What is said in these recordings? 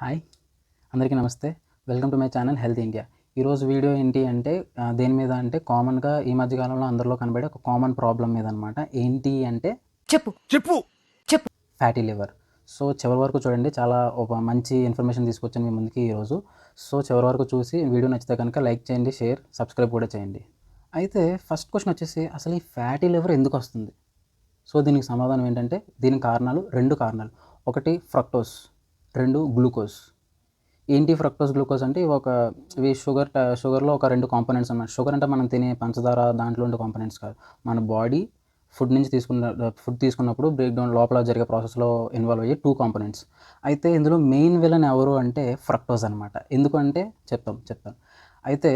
Hi. అందరికీ నమస్తే. Welcome to my channel health India. ఈరోజు వీడియో ఏంటి అంటే దేని మీద అంటే కామన్గా ఈ మధ్య కాలంలో అందరిలో కనబడే ఒక కామన్ ప్రాబ్లం మీద అనమాట ఏంటి అంటే చెప్పు. చెప్పు. చెప్పు. ఫ్యాటీ లివర్ సో చివరి వరకు చూడండి చాలా ఒక మంచి ఇన్ఫర్మేషన్ తీసుకొచ్చాను మీ ముందుకి ఈరోజు సో చివరి వరకు చూసి వీడియో నచ్చితే కనుక లైక్ చేయండి షేర్ సబ్స్క్రైబ్ కూడా చేయండి. అయితే ఫస్ట్ క్వశ్చన్ వచ్చేసి అసలు ఈ ఫ్యాటీ లివర్ ఎందుకు వస్తుంది? సో దీనికి సమాధానం ఏంటంటే దీనికి కారణాలు రెండు కారణాలు. ఒకటి ఫ్రక్టోస్ రెండు గ్లూకోజ్. ఏంటి ఫ్రక్టోస్ గ్లూకోజ్ అంటే ఇవి ఒక ఇవి షుగర్ షుగర్లో ఒక రెండు కాంపోనెంట్స్ అన్నమాట. షుగర్ అంటే మనం తినే పంచదార దాంట్లో ఉండే కాంపోనెంట్స్ కాదు. మన బాడీ ఫుడ్ నుంచి తీసుకున్న ఫుడ్ తీసుకున్నప్పుడు బ్రేక్ డౌన్ లోపల జరిగే ప్రాసెస్లో ఇన్వాల్వ్ అయ్యే టూ కాంపోనెంట్స్. అయితే ఇందులో మెయిన్ విలన్ ఎవరు అంటే ఫ్రక్టోజ్ అనమాట ఎందుకంటే చెప్తాం చెప్తాం అయితే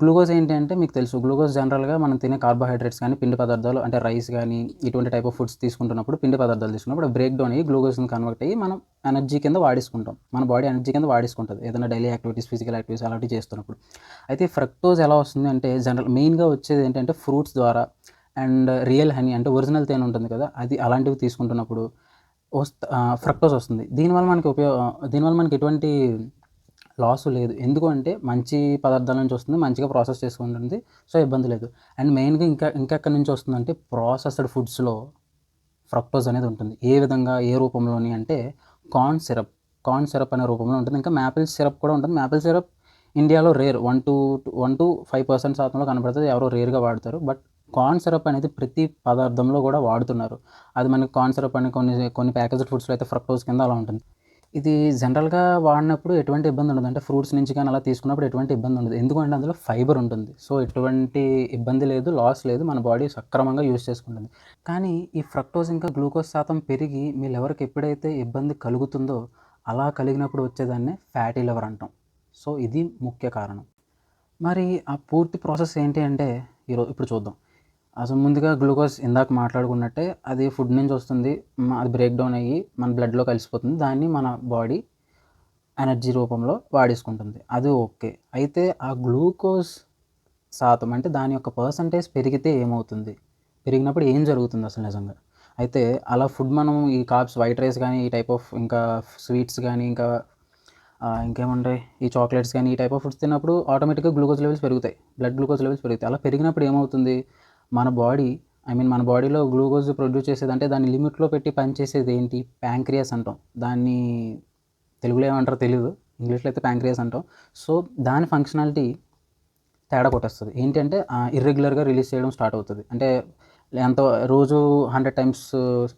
గ్లూకోజ్ ఏంటంటే మీకు తెలుసు గ్లూకోజ్ జనరల్గా మనం తినే కార్బోహైడ్రేట్స్ కానీ పిండి పదార్థాలు అంటే రైస్ కానీ ఇటువంటి టైప్ ఆఫ్ ఫుడ్స్ తీసుకుంటున్నప్పుడు పిండి పదార్థాలు తీసుకున్నప్పుడు బ్రేక్ డౌన్ అయ్యి గ్లూకోజ్ని కన్వర్ట్ అయ్యి మనం ఎనర్జీ కింద వాడేసుకుంటాం. మన బాడీ ఎనర్జీ కింద వాడేసుకుంటుంది ఏదైనా డైలీ యాక్టివిటీస్ ఫిజికల్ యాక్టివిటీస్ అలాంటివి చేస్తున్నప్పుడు. అయితే ఫ్రక్టోజ్ ఎలా వస్తుంది అంటే జనరల్ మెయిన్గా వచ్చేది ఏంటంటే ఫ్రూట్స్ ద్వారా అండ్ రియల్ హనీ అంటే ఒరిజినల్ తేనె ఉంటుంది కదా అది అలాంటివి తీసుకుంటున్నప్పుడు వస్త ఫ్రక్టోజ్ వస్తుంది. దీనివల్ల మనకి ఉపయోగ దీనివల్ల మనకి ఎటువంటి లాస్ లేదు. ఎందుకు అంటే మంచి పదార్థాల నుంచి వస్తుంది మంచిగా ప్రాసెస్ చేసుకుంటుంది సో ఇబ్బంది లేదు. అండ్ మెయిన్గా ఇంకా ఇంకెక్కడి నుంచి వస్తుందంటే ప్రాసెస్డ్ ఫుడ్స్లో ఫ్రక్టోజ్ అనేది ఉంటుంది. ఏ విధంగా ఏ రూపంలోని అంటే కార్న్ సిరప్ కార్న్ సిరప్ అనే రూపంలో ఉంటుంది. ఇంకా మ్యాపిల్ సిరప్ కూడా ఉంటుంది. మ్యాపిల్ సిరప్ ఇండియాలో rare one two one two five percent శాతంలో కనబడుతుంది ఎవరో రేర్గా వాడతారు. బట్ కార్న్ సిరప్ అనేది ప్రతి పదార్థంలో కూడా వాడుతున్నారు. అది మనకి కార్న్ సిరప్ అని కొన్ని కొన్ని ప్యాకేజ్డ్ ఫుడ్స్లో అయితే ఫ్రక్టోజ్ కింద అలా ఉంటుంది. ఇది జనరల్గా వాడినప్పుడు ఎటువంటి ఇబ్బంది ఉండదు. అంటే ఫ్రూట్స్ నుంచి కానీ అలా తీసుకున్నప్పుడు ఎటువంటి ఇబ్బంది ఉండదు. ఎందుకంటే అందులో ఫైబర్ ఉంటుంది. సో ఎటువంటి ఇబ్బంది లేదు లాస్ లేదు. మన బాడీ సక్రమంగా యూజ్ చేసుకుంటుంది. కానీ ఈ ఫ్రక్టోజ్ ఇంకా గ్లూకోజ్ శాతం పెరిగి మీ లెవర్కి ఎప్పుడైతే ఇబ్బంది కలుగుతుందో అలా కలిగినప్పుడు వచ్చేదాన్నే ఫ్యాటీ లివర్ అంటాం. సో ఇది ముఖ్య కారణం. మరి ఆ పూర్తి ప్రాసెస్ ఏంటి అంటే ఈరోజు ఇప్పుడు చూద్దాం. అసలు ముందుగా గ్లూకోజ్ ఇందాక మాట్లాడుకున్నట్టే అది ఫుడ్ నుంచి వస్తుంది అది బ్రేక్ డౌన్ అయ్యి మన బ్లడ్లో కలిసిపోతుంది. దాన్ని మన బాడీ ఎనర్జీ రూపంలో వాడేసుకుంటుంది. అది ఓకే. అయితే ఆ గ్లూకోజ్ శాతం అంటే దాని యొక్క పర్సంటేజ్ పెరిగితే ఏమవుతుంది? పెరిగినప్పుడు ఏం జరుగుతుంది అసలు నిజంగా? అయితే అలా ఫుడ్ మనం ఈ కాప్స్ వైట్ రైస్ కానీ ఈ టైప్ ఆఫ్ ఇంకా స్వీట్స్ కానీ ఇంకా ఇంకేముంటాయి? ఈ చాక్లెట్స్ కానీ ఈ టైప్ ఆఫ్ ఫుడ్స్ తిన్నప్పుడు ఆటోమేటిక్గా గ్లూకోజ్ లెవెల్స్ పెరుగుతాయి. బ్లడ్ గ్లూకోజ్ లెవెల్స్ పెరుగుతాయి. అలా పెరిగినప్పుడు ఏమవుతుంది? మన బాడీ ఐ మీన్ మన బాడీలో గ్లూకోజ్ ప్రొడ్యూస్ చేసేది అంటే దాన్ని లిమిట్లో పెట్టి పనిచేసేది ఏంటి? ప్యాంక్రియాస్ అంటాం. దాన్ని తెలుగులో ఏమంటారో తెలియదు ఇంగ్లీష్లో అయితే ప్యాంక్రియాస్ అంటాం. సో దాని ఫంక్షనాలిటీ తేడా కొట్టేస్తుంది. ఏంటంటే ఇర్రెగ్యులర్గా రిలీజ్ చేయడం స్టార్ట్ అవుతుంది. అంటే ఎంత రోజు హండ్రెడ్ టైమ్స్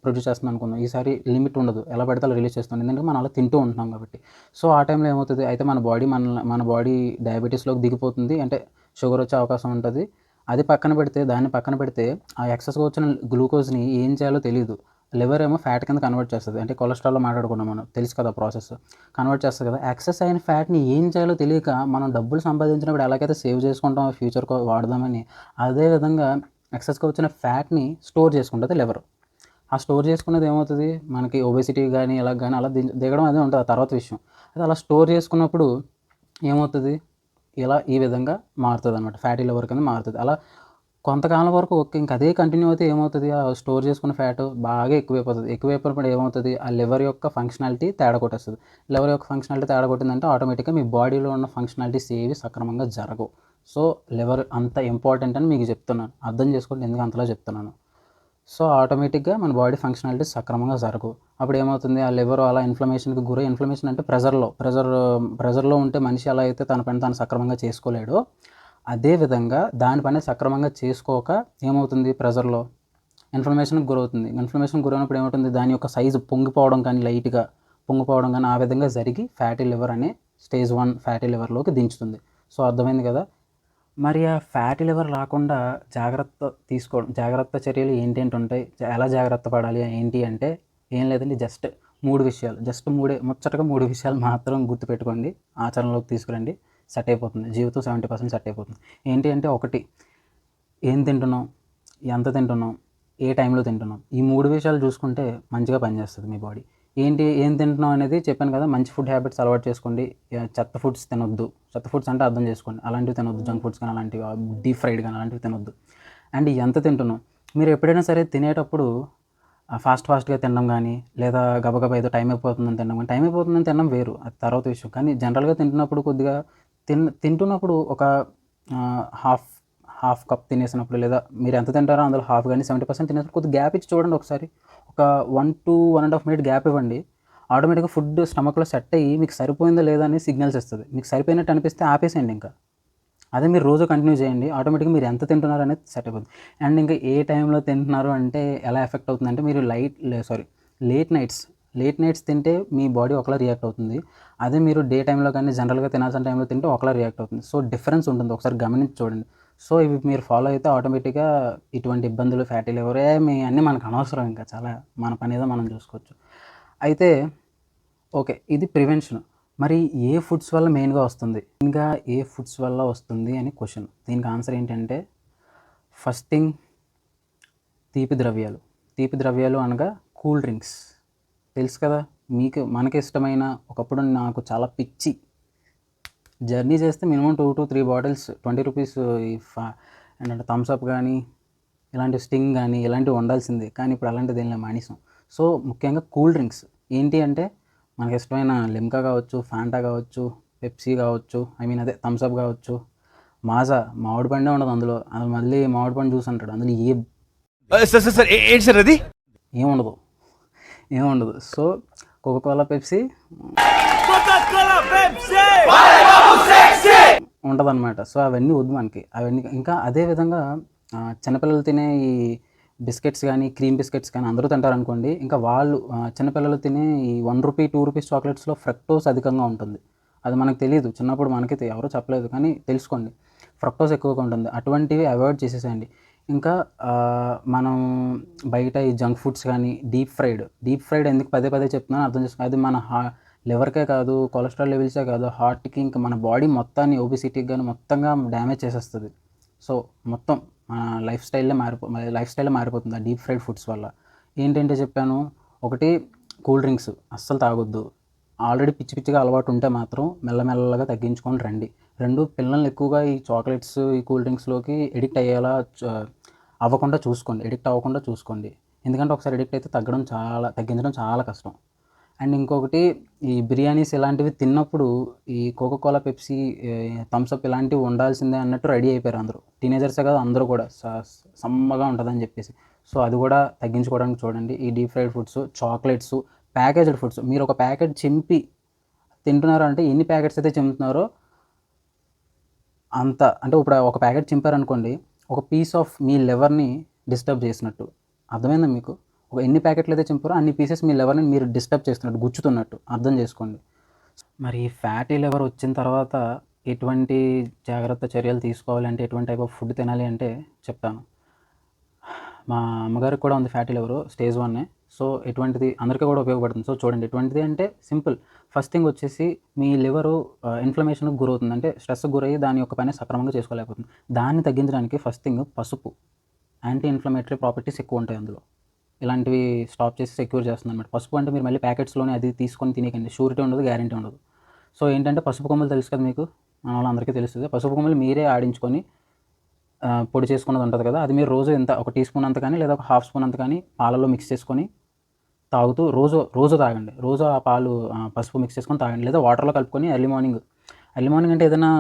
ప్రొడ్యూస్ చేస్తుంది అనుకుందాం. ఈసారి లిమిట్ ఉండదు. ఎలా పడితే అలా రిలీజ్ చేస్తుంది ఎందుకంటే మనం అలా తింటూ ఉంటున్నాం కాబట్టి. సో ఆ టైంలో ఏమవుతుంది? అయితే మన బాడీ మన మన బాడీ డయాబెటీస్లోకి దిగిపోతుంది. అంటే షుగర్ వచ్చే అవకాశం ఉంటుంది. అది పక్కన పెడితే దాన్ని పక్కన పెడితే ఆ ఎక్సెస్గా వచ్చిన గ్లూకోజ్ని ఏం చేయాలో తెలియదు లివర్ ఏమో ఫ్యాట్ కింద కన్వర్ట్ చేస్తుంది. అంటే కొలెస్ట్రాల్లో మాట్లాడుకున్నాం మనం. తెలుసు కదా ప్రాసెస్. కన్వర్ట్ చేస్తుంది కదా. ఎక్సెస్ అయిన ఫ్యాట్ని ఏం చేయాలో తెలియక మనం డబ్బులు సంపాదించినప్పుడు ఎలాగైతే సేవ్ చేసుకుంటాం ఫ్యూచర్కి వాడదామని అదే విధంగా ఎక్సెస్గా వచ్చిన ఫ్యాట్ని స్టోర్ చేసుకుంటుంది లివర్. ఆ స్టోర్ చేసుకున్నది ఏమవుతుంది? మనకి ఒబేసిటీ కానీ ఇలా కానీ అలా దిగడం అదే ఉంటుంది ఆ తర్వాత విషయం. అయితే అలా స్టోర్ చేసుకున్నప్పుడు ఏమవుతుంది? ఇలా ఈ విధంగా మారుతుంది అనమాట ఫ్యాటీ లివర్ కింద మారుతుంది. అలా కొంతకాలం వరకు ఓకే ఇంకా అదే కంటిన్యూ అయితే ఏమవుతుంది? ఆ స్టోర్ చేసుకున్న ఫ్యాట్ బాగా ఎక్కువైపోతుంది. ఎక్కువైపోయినప్పుడు ఏమవుతుంది? ఆ లివర్ యొక్క ఫంక్షనాలిటీ తేడా కొట్టేస్తుంది. లివర్ యొక్క ఫంక్షనాలిటీ తేడా కొట్టిందంటే ఆటోమేటిక్గా మీ బాడీలో ఉన్న ఫంక్షనాలిటీస్ ఏవి సక్రమంగా జరగవు. సో లివర్ అంత ఇంపార్టెంట్ అని మీకు చెప్తున్నాను. అర్థం చేసుకోండి. ఎందుకు అంతలా చెప్తున్నాను? సో ఆటోమేటిక్గా మన బాడీ ఫంక్షనాలిటీ సక్రమంగా జరగవు అప్పుడు ఏమవుతుంది? ఆ లివర్ అలా ఇన్ఫ్లమేషన్కి గురై ఇన్ఫ్లమేషన్ అంటే ప్రెజర్లో ప్రెజర్ ప్రెజర్లో ఉంటే మనిషి ఎలా అయితే తన పని తాను సక్రమంగా చేసుకోలేడో. అదేవిధంగా దాని పని సక్రమంగా చేసుకోక ఏమవుతుంది ప్రెజర్లో? ఇన్ఫ్లమేషన్కి గురవుతుంది. ఇన్ఫ్లమేషన్ గురైనప్పుడు ఏమవుతుంది? దాని యొక్క సైజు పొంగిపోవడం కానీ లైట్గా పొంగిపోవడం కానీ ఆ విధంగా జరిగి ఫ్యాటీ లివర్ అనే స్టేజ్ వన్ ఫ్యాటీ లివర్లోకి దించుతుంది. సో అర్థమైంది కదా? మరి ఆ ఫ్యాటీ లివర్ రాకుండా జాగ్రత్త తీసుకోవడం జాగ్రత్త చర్యలు ఏంటేంటి ఉంటాయి? ఎలా జాగ్రత్త పడాలి? ఏంటి అంటే ఏం లేదండి జస్ట్ మూడు విషయాలు. జస్ట్ మూడే ముచ్చటగా మూడు విషయాలు మాత్రం గుర్తుపెట్టుకోండి. ఆచరణలోకి తీసుకురండి. సెట్ అయిపోతుంది. జీవితం సెవెంటీ పర్సెంట్ సెట్ అయిపోతుంది. ఏంటి అంటే ఒకటి ఏం తింటున్నాం? ఎంత తింటున్నాం? ఏ టైంలో తింటున్నాం? ఈ మూడు విషయాలు చూసుకుంటే మంచిగా పనిచేస్తుంది మీ బాడీ. ఏంటి ఏం తింటున్నాం అనేది చెప్పాను కదా మంచి ఫుడ్ హ్యాబిట్స్ అలవాటు చేసుకోండి. చెత్త ఫుడ్స్ తినొద్దు. చెత్త ఫుడ్స్ అంటే అర్థం చేసుకోండి. అలాంటివి తినొద్దు జంక్ ఫుడ్స్ కానీ అలాంటివి డీప్ ఫ్రైడ్ కానీ అలాంటివి తినొద్దు. అండ్ ఎంత తింటున్నాం మీరు ఎప్పుడైనా సరే తినేటప్పుడు ఫాస్ట్ ఫాస్ట్గా తినడం కానీ లేదా గబగబా ఏదో టైం అయిపోతుందని తినడం కానీ టైం అయిపోతుందని తినడం వేరు. అది తర్వాత విషయం. కానీ జనరల్గా తింటున్నప్పుడు కొద్దిగా తిన్ తింటున్నప్పుడు ఒక హాఫ్ హాఫ్ కప్ తినేసినప్పుడు లేదా మీరు ఎంత తింటారో అందులో హాఫ్ కానీ సెవెంటీ పర్సెంట్ తినేసినప్పుడు కొద్దిగా గ్యాప్ ఇచ్చి చూడండి ఒకసారి. ఒక one two one and half minute gap ఇవ్వండి. ఆటోమేటిక్గా ఫుడ్ స్టమక్లో సెట్ అయ్యి మీకు సరిపోయిందో లేదా అని సిగ్నల్స్ ఇస్తుంది మీకు సరిపోయినట్టు అనిపిస్తే ఆపేసేయండి ఇంకా. అదే మీరు రోజు కంటిన్యూ చేయండి. ఆటోమేటిక్గా మీరు ఎంత తింటున్నారు అనేది సెట్ అయిపోతుంది అండ్ ఇంకా ఏ టైంలో తింటున్నారు అంటే ఎలా ఎఫెక్ట్ అవుతుందంటే మీరు light sorry late nights late nights తింటే మీ బాడీ ఒకలా రియాక్ట్ అవుతుంది. అదే మీరు డే టైంలో కానీ జనరల్గా తినాల్సిన టైంలో తింటే ఒకలా రియాక్ట్ అవుతుంది. సో డిఫరెన్స్ ఉంటుంది. ఒకసారి గమనించి చూడండి. సో ఇవి మీరు ఫాలో అయితే ఆటోమేటిక్గా ఇటువంటి ఇబ్బందులు ఫ్యాటీ లివర్ మీ అన్నీ మనకు అనవసరం ఇంకా చాలా. మన పని ఏదో మనం చూసుకోవచ్చు. అయితే ఓకే ఇది ప్రివెన్షన్ మరి ఏ ఫుడ్స్ వల్ల మెయిన్గా వస్తుంది? ఇంకా ఏ ఫుడ్స్ వల్ల వస్తుంది అని క్వశ్చన్ దీనికి ఆన్సర్ ఏంటంటే ఫస్ట్ థింగ్ తీపి ద్రవ్యాలు. తీపి ద్రవ్యాలు అనగా కూల్ డ్రింక్స్. తెలుసు కదా మీకు మనకి ఇష్టమైన ఒకప్పుడు నాకు చాలా పిచ్చి జర్నీ చేస్తే minimum two to three bottles twenty rupees ఏంటంటే థమ్స్అప్ కానీ ఇలాంటి స్టింగ్ కానీ ఇలాంటివి ఉండాల్సిందే కానీ ఇప్పుడు అలాంటిది ఏం మానేసాం. సో ముఖ్యంగా కూల్ డ్రింక్స్. ఏంటి అంటే మనకి ఇష్టమైన లిమ్కా కావచ్చు ఫాంటా కావచ్చు పెప్సీ కావచ్చు ఐ మీన్ అదే థమ్స్అప్ కావచ్చు మాజా మామిడి పండే ఉండదు అందులో. అది మళ్ళీ మామిడి పండు జ్యూస్ అంటాడు. అందులో ఏ సార్ సార్ సార్ ఏంటి సార్ అది? ఏముండదు ఏముండదు సో కోకోకోలా పెప్సీ ఉంటుందన్నమాట సో అవన్నీ వద్దు మనకి. అవన్నీ ఇంకా అదే విధంగా చిన్నపిల్లలు తినే ఈ బిస్కెట్స్ కానీ క్రీమ్ బిస్కెట్స్ కానీ అందరూ తింటారు అనుకోండి ఇంకా వాళ్ళు చిన్నపిల్లలు తినే ఈ వన్ రూపీ టూ రూపీస్ చాక్లెట్స్లో ఫ్రక్టోస్ అధికంగా ఉంటుంది. అది మనకు తెలియదు చిన్నప్పుడు మనకి ఎవరూ చెప్పలేదు కానీ తెలుసుకోండి. ఫ్రక్టోస్ ఎక్కువగా ఉంటుంది. అటువంటివి అవాయిడ్ చేసేసేయండి. ఇంకా మనం బయట ఈ జంక్ ఫుడ్స్ కానీ డీప్ ఫ్రైడ్. డీప్ ఫ్రైడ్ ఎందుకు పదే పదే చెప్తున్నాను అర్థం చేసుకో అది మన హా లివర్కే కాదు కొలెస్ట్రాల్ లెవెల్సే కాదు హార్ట్కి ఇంకా మన బాడీ మొత్తాన్ని ఓబిసిటీకి కానీ మొత్తంగా డ్యామేజ్ చేసేస్తుంది. సో మొత్తం మన లైఫ్ స్టైల్లో మారిపో లైఫ్ స్టైల్లో మారిపోతుంది ఆ డీప్ ఫ్రైడ్ ఫుడ్స్ వల్ల. ఏంటంటే చెప్పాను ఒకటి కూల్ డ్రింక్స్ అస్సలు తాగొద్దు. ఆల్రెడీ పిచ్చి పిచ్చిగా అలవాటు ఉంటే మాత్రం మెల్లమెల్లగా తగ్గించుకొని రండి. రెండు పిల్లల్ని ఎక్కువగా ఈ చాక్లెట్స్ ఈ కూల్ డ్రింక్స్లోకి ఎడిక్ట్ అయ్యేలా అవ్వకుండా చూసుకోండి. ఎడిక్ట్ అవ్వకుండా చూసుకోండి. ఎందుకంటే ఒకసారి ఎడిక్ట్ అయితే తగ్గడం చాలా తగ్గించడం చాలా కష్టం. అండ్ ఇంకొకటి ఈ బిర్యానీస్ ఇలాంటివి తిన్నప్పుడు ఈ కోకోకోలా పెప్సీ థమ్స్అప్ ఇలాంటివి ఉండాల్సిందే అన్నట్టు రెడీ అయిపోయారు అందరూ. టీనేజర్సే కదా అందరూ కూడా. సమ్మగా ఉంటుందని చెప్పేసి. సో అది కూడా తగ్గించుకోవడానికి చూడండి. ఈ deep fried foods chocolates packaged foods మీరు ఒక ప్యాకెట్ చింపి తింటున్నారు అంటే ఎన్ని ప్యాకెట్స్ అయితే చింపుతున్నారో అంత అంటే ఇప్పుడు ఒక ప్యాకెట్ చింపారనుకోండి ఒక పీస్ ఆఫ్ మీ లెవర్ని డిస్టర్బ్ చేసినట్టు. అర్థమైందా మీకు? ఒక ఎన్ని ప్యాకెట్లు అయితే చింపారో అన్ని పీసెస్ మీ లెవర్ని మీరు డిస్టర్బ్ చేస్తున్నట్టు గుచ్చుతున్నట్టు అర్థం చేసుకోండి. మరి ఫ్యాటీ లివర్ వచ్చిన తర్వాత ఎటువంటి జాగ్రత్త చర్యలు తీసుకోవాలి ఎటువంటి టైప్ ఆఫ్ ఫుడ్ తినాలి అంటే చెప్తాను. మా అమ్మగారికి కూడా ఉంది ఫ్యాటీ లివర్ స్టేజ్ వన్నే సో ఎటువంటిది అందరికీ కూడా ఉపయోగపడుతుంది. సో చూడండి ఎటువంటిది అంటే సింపుల్. ఫస్ట్ థింగ్ వచ్చేసి మీ లివరు ఇన్ఫ్లమేషన్కి గురవుతుంది. అంటే స్ట్రెస్కి గురయ్యి దాని యొక్క పని సక్రమంగా చేసుకోలేకపోతుంది. దాన్ని తగ్గించడానికి ఫస్ట్ థింగ్ పసుపు. యాంటీ ఇన్ఫ్లమేటరీ ప్రాపర్టీస్ ఎక్కువ ఉంటాయి అందులో. ఇలాంటివి స్టాప్ చేసి సెక్యూర్ చేస్తుంది అనమాట పసుపు అంటే మీరు మళ్ళీ ప్యాకెట్స్లోనే అది తీసుకొని తినేకండి. షూరిటీ ఉండదు గ్యారంటీ ఉండదు. సో ఏంటంటే పసుపు కొమ్మలు తెలుసు కదా మీకు? మన వాళ్ళందరికీ తెలుస్తుంది. పసుపు కొమ్మలు మీరే ఆడించుకొని పొడి చేసుకున్నది ఉంటుంది కదా. అది మీరు రోజు ఎంత ఒక టీ స్పూన్ అంత కానీ లేదా ఒక హాఫ్ స్పూన్ అంత కానీ పాలలో మిక్స్ చేసుకొని తాగుతూ రోజు రోజు తాగండి. రోజు ఆ పాలు పసుపు మిక్స్ చేసుకొని తాగండి. లేదా వాటర్లో కలుపుకొని ఎర్లీ మార్నింగ్ ఎర్లీ మార్నింగ్ అంటే ఏదైనా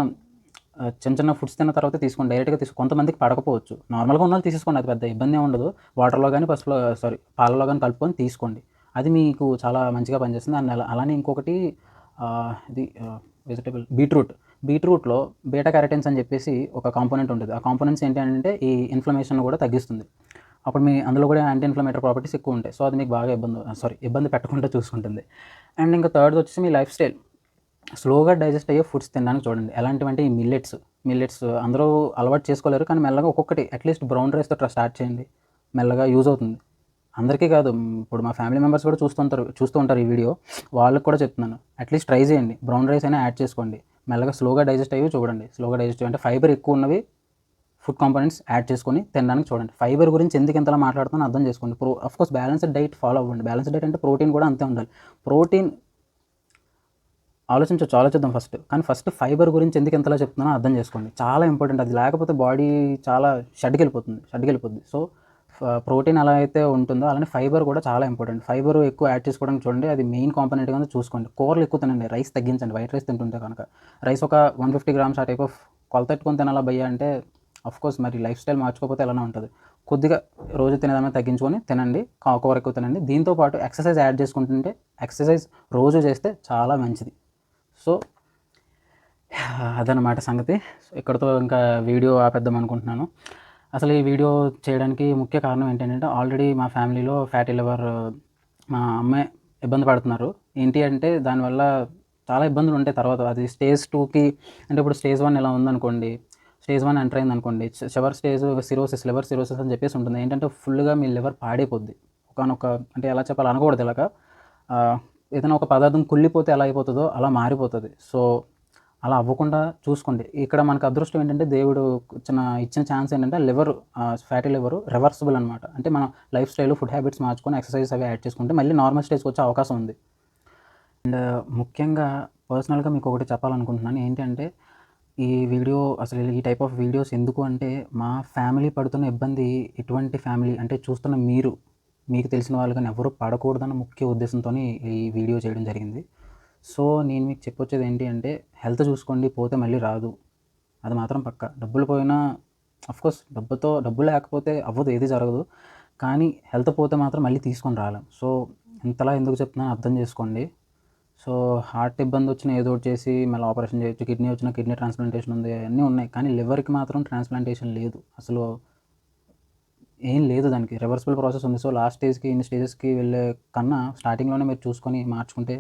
చిన్న చిన్న ఫుడ్స్ తిన్న తర్వాత తీసుకోండి. డైరెక్ట్గా తీసుకో కొంతమందికి పడకపోవచ్చు. నార్మల్గా ఉన్న వాళ్ళు అది పెద్ద ఇబ్బంది ఉండదు. వాటర్లో కానీ పసుపులో సారీ పాలలో కానీ కలుపుకొని తీసుకోండి. అది మీకు చాలా మంచిగా పనిచేస్తుంది. అండ్ అలా అలానే ఇంకొకటి ఇది వెజిటేబుల్ బీట్రూట్ బీట్రూట్లో బీటా క్యారటైన్స్ అని చెప్పేసి ఒక కాంపోనెంట్ ఉంటుంది. ఆ కాంపోనెంట్స్ ఏంటి అంటే ఈ ఇన్ఫ్లమేషన్ కూడా తగ్గిస్తుంది. అప్పుడు మీ అందులో కూడా యాంటీ ఇన్ఫ్లమేటరీ ప్రాపర్టీస్ ఎక్కువ ఉంటాయి. సో అది మీకు బాగా ఇబ్బంది సారీ ఇబ్బంది పెట్టకుండా చూసుకుంటుంది. అండ్ ఇంకా థర్డ్ వచ్చేసి మీ లైఫ్ స్టైల్ స్లోగా డైజెస్ట్ అయ్యే ఫుడ్స్ తినడానికి చూడండి. ఎలాంటివంటే ఈ మిల్లెట్స్ మిల్లెట్స్ అందరూ అలవాటు చేసుకోలేరు కానీ మెల్లగా ఒక్కొక్కటి అట్లీస్ట్ బ్రౌన్ రైస్తో స్టార్ట్ చేయండి. మెల్లగా యూజ్ అవుతుంది. అందరికీ కాదు ఇప్పుడు మా ఫ్యామిలీ మెంబర్స్ కూడా చూస్తుంటారు చూస్తూ ఉంటారు ఈ వీడియో వాళ్ళకి కూడా చెప్తున్నాను. అట్లీస్ట్ ట్రై చేయండి. బ్రౌన్ రైస్ అయినా యాడ్ చేసుకోండి. మెల్లగా స్లోగా డైజెస్ట్ అయ్యి చూడండి. స్లోగా డైజెస్ట్ అంటే ఫైబర్ ఎక్కువ ఉన్నవి ఫుడ్ కాంపోనెంట్స్ యాడ్ చేసుకొని తినడానికి చూడండి. ఫైబర్ గురించి ఎందుకు ఇంతలా మాట్లాడుతానో అర్థం చేసుకోండి. Pro of course balanced diet follow అవ్వండి. బ్యాలెన్స్డ్ డైట్ అంటే ప్రోటీన్ కూడా అంతే ఉండాలి. ప్రోటీన్ ఆలోచించవచ్చు ఆలోచిద్దాం ఫస్ట్ కానీ ఫస్ట్ ఫైబర్ గురించి ఎందుకు ఎంతలా చెప్తున్నానో అర్థం చేసుకోండి. చాలా ఇంపార్టెంట్ అది లేకపోతే బాడీ చాలా షడ్కెళ్ళిపోతుంది వెళ్ళిపోతుంది సో ప్రోటీన్ ఎలా అయితే ఉంటుందో అలానే ఫైబర్ కూడా చాలా ఇంపార్టెంట్ ఫైబర్ ఎక్కువ యాడ్ చేసుకోవడానికి చూడండి అది మెయిన్ కాంపోనెంట్ కింద చూసుకోండి. కూరలు ఎక్కువ తినండి రైస్ తగ్గించండి. వైట్ రైస్ తింటుంటే కనుక. రైస్ ఒక వన్ ఫిఫ్టీ గ్రామ్స్ ఆ టైప్ ఆఫ్ కొలతెట్టుకొని తినాలా భయ్య అంటే కోర్స్ మరి లైఫ్ స్టైల్ మార్చుకోకపోతే ఎలానే ఉంటుంది. కొద్దిగా రోజు తినేదాన్ని తగ్గించుకొని తినండి కా- కూర ఎక్కువ తినండి. దీంతో పాటు ఎక్సర్సైజ్ యాడ్ చేసుకుంటుంటే ఎక్సర్సైజ్ రోజు చేస్తే చాలా మంచిది. సో అదనమాట సంగతి. ఇక్కడతో ఇంకా వీడియో ఆపేద్దాం అనుకుంటున్నాను. అసలు ఈ వీడియో చేయడానికి ముఖ్య కారణం ఏంటంటే ఆల్రెడీ మా ఫ్యామిలీలో ఫ్యాటీ లివర్ మా అమ్మాయి ఇబ్బంది పడుతున్నారు. ఏంటి అంటే దానివల్ల చాలా ఇబ్బందులు ఉంటాయి తర్వాత. అది స్టేజ్ టూకి అంటే ఇప్పుడు స్టేజ్ వన్ ఎలా ఉందనుకోండి స్టేజ్ వన్ ఎంటర్ అయింది అనుకోండి చివరి స్టేజ్ సిరోసిస్ లివర్ సిరోసిస్ అని చెప్పేసి ఉంటుంది. ఏంటంటే ఫుల్గా మీ లివర్ పాడైపోద్ది. ఒకనొక అంటే ఎలా చెప్పాలి అనకూడదు ఇలాగా. ఏదైనా ఒక పదార్థం కుళ్ళిపోతే ఎలా అయిపోతుందో అలా మారిపోతుంది. సో అలా అవ్వకుండా చూసుకోండి. ఇక్కడ మనకు అదృష్టం ఏంటంటే దేవుడు ఇచ్చిన ఇచ్చిన ఛాన్స్ ఏంటంటే లివర్ ఫ్యాటీ లివర్ రివర్సిబుల్ అనమాట అంటే మన లైఫ్ స్టైల్ ఫుడ్ హ్యాబిట్స్ మార్చుకొని ఎక్సర్సైజ్ అవి యాడ్ చేసుకుంటే మళ్ళీ నార్మల్ స్టేజ్కి వచ్చే అవకాశం ఉంది. అండ్ ముఖ్యంగా పర్సనల్గా మీకు ఒకటి చెప్పాలనుకుంటున్నాను. ఏంటంటే ఈ వీడియో అసలు ఈ టైప్ ఆఫ్ వీడియోస్ ఎందుకు అంటే మా ఫ్యామిలీ పడుతున్న ఇబ్బంది ఎటువంటి ఫ్యామిలీ అంటే చూస్తున్న మీరు మీకు తెలిసిన వాళ్ళు కానీ ఎవరు పడకూడదన్న ముఖ్య ఉద్దేశంతో ఈ వీడియో చేయడం జరిగింది. సో నేను మీకు చెప్పొచ్చేది ఏంటి అంటే హెల్త్ చూసుకోండి పోతే మళ్ళీ రాదు. అది మాత్రం పక్క. డబ్బులు పోయినా అఫ్కోర్స్ డబ్బుతో డబ్బు లేకపోతే అవ్వదు ఏది జరగదు. కానీ హెల్త్ పోతే మాత్రం మళ్ళీ తీసుకొని రాలేం. సో ఇంతలా ఎందుకు చెప్తున్నాను అర్థం చేసుకోండి. సో హార్ట్ ఇబ్బంది వచ్చిన ఏదో ఒకటి చేసి మళ్ళీ ఆపరేషన్ చేయొచ్చు కిడ్నీ వచ్చిన కిడ్నీ ట్రాన్స్ప్లాంటేషన్ ఉంది అన్నీ ఉన్నాయి. కానీ లివర్కి మాత్రం ట్రాన్స్ప్లాంటేషన్ లేదు. అసలు ఏం లేదు దానికి. రివర్సిబుల్ ప్రాసెస్ ఉంది. సో లాస్ట్ స్టేజ్కి ఇన్ని స్టేజెస్కి వెళ్ళే కన్నా స్టార్టింగ్లోనే మీరు చూసుకొని మార్చుకుంటే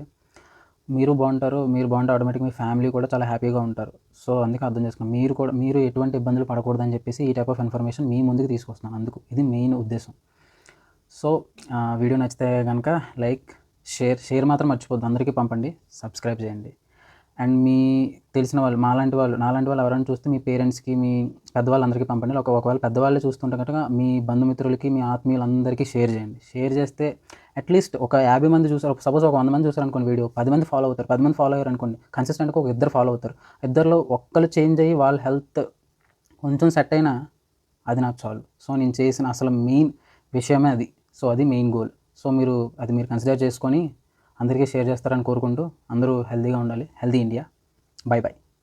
మీరు బాగుంటారు మీరు బాగుంటే ఆటోమేటిక్ మీ ఫ్యామిలీ కూడా చాలా హ్యాపీగా ఉంటారు. సో అందుకే అర్థం చేసుకున్నాను మీరు కూడా మీరు ఎటువంటి ఇబ్బందులు పడకూడదని చెప్పేసి ఈ టైప్ ఆఫ్ ఇన్ఫర్మేషన్ మీ ముందుకు తీసుకొస్తున్నాను అందుకు ఇది మెయిన్ ఉద్దేశం. సో వీడియో నచ్చితే కనుక లైక్ షేర్ షేర్ మాత్రం మర్చిపోద్దు అందరికీ పంపండి. సబ్స్క్రైబ్ చేయండి. అండ్ మీ తెలిసిన వాళ్ళు మాలాంటి వాళ్ళు నాలాంటి వాళ్ళు ఎవరైనా చూస్తే మీ పేరెంట్స్కి మీ పెద్దవాళ్ళందరికీ పంపండి. ఒక ఒకవేళ పెద్దవాళ్ళు చూస్తుంటే కనుక మీ బంధుమిత్రులకి మీ ఆత్మీయులందరికీ షేర్ చేయండి. షేర్ చేస్తే అట్లీస్ట్ ఒక యాభై మంది చూసారు. సపోజ్ ఒక వంద మంది చూసారు అనుకోండి వీడియో పది మంది ఫాలో అవుతారు. పది మంది ఫాలో అయ్యారు అనుకోండి కన్సిస్టెంట్గా ఒక ఇద్దరు ఫాలో అవుతారు. ఇద్దరిలో ఒక్కరు చేంజ్ అయ్యి వాళ్ళ హెల్త్ కొంచెం సెట్ అయినా అది నాకు చాలు. సో నేను చేసిన అసలు మెయిన్ విషయమే అది. సో అది మెయిన్ గోల్ సో మీరు అది మీరు కన్సిడర్ చేసుకొని అందరికీ షేర్ చేస్తారని కోరుకుంటూ అందరూ హెల్తీగా ఉండాలి. Healthy India. Bye bye